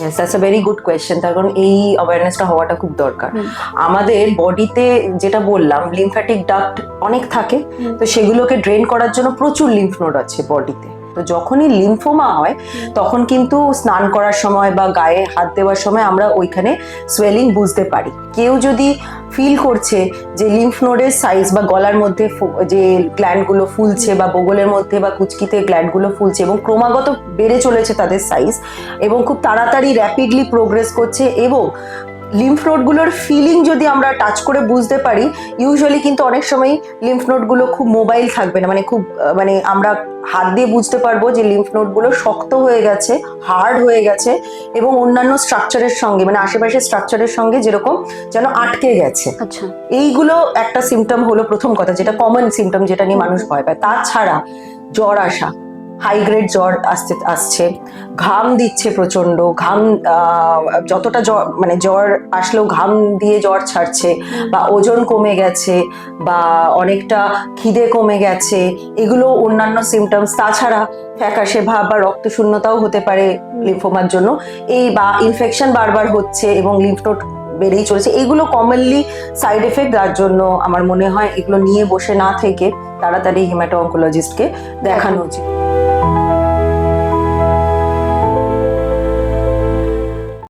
Yes that's a very good question তার কারণ এই অ্যাওয়ারনেসটা হওয়াটা খুব দরকার। আমাদের বডিতে যেটা বললাম লিমফ্যাটিক ডাক্ট অনেক থাকে। তো সেগুলোকে ড্রেন করার জন্য প্রচুর লিম্ফ নোড আছে বডিতে তো যখনই লিম্ফোমা হয় তখন কিন্তু স্নান করার সময় বা গায়ে হাত দেওয়ার সময় আমরা ওইখানে সোয়েলিং বুঝতে পারি। কেউ যদি ফিল করছে যে লিম্ফ নোডের সাইজ বা গলার মধ্যে যে গ্ল্যান্ডগুলো ফুলছে বা বগলের মধ্যে বা কুচকিতে গ্ল্যান্ডগুলো ফুলছে এবং ক্রমাগত বেড়ে চলেছে তাদের সাইজ এবং খুব তাড়াতাড়ি র্যাপিডলি প্রোগ্রেস করছে এবং লিম্ফ নোডগুলোর ফিলিং যদি আমরা টাচ করে বুঝতে পারি ইউজুয়ালি কিন্তু অনেক সময় লিম্ফ নোডগুলো খুব মোবাইল থাকবে না। মানে খুব মানে আমরা হাত দিয়ে বুঝতে পারব যে লিম্ফ নোডগুলো শক্ত হয়ে গেছে হার্ড হয়ে গেছে এবং অন্যান্য স্ট্রাকচারের সঙ্গে মানে আশেপাশের স্ট্রাকচারের সঙ্গে যেরকম যেন আটকে গেছে। আচ্ছা। এইগুলো একটা সিমটম হলো প্রথম কথা যেটা কমন সিমটম যেটা নিয়ে মানুষ ভয় পায়। তাছাড়া জ্বর আসা হাই গ্রেড জ্বর আসতে, আসছে। ঘাম দিচ্ছে প্রচণ্ড ঘাম যতটা জ্বর মানে জ্বর আসলেও ঘাম দিয়ে জ্বর ছাড়ছে বা ওজন কমে গেছে বা অনেকটা খিদে কমে গেছে, এগুলো অন্যান্য সিমটমস তাছাড়া ফ্যাকাশে ভাব বা রক্ত শূন্যতাও হতে পারে লিম্ফোমার জন্য। এই বা ইনফেকশন বারবার হচ্ছে এবং লিম্ফ নোড বেড়েই চলেছে, এগুলো কমনলি সাইড এফেক্ট যার জন্য আমার মনে হয় এগুলো নিয়ে বসে না থেকে তাড়াতাড়ি হিমাটো অঙ্কোলজিস্টকে দেখানো উচিত।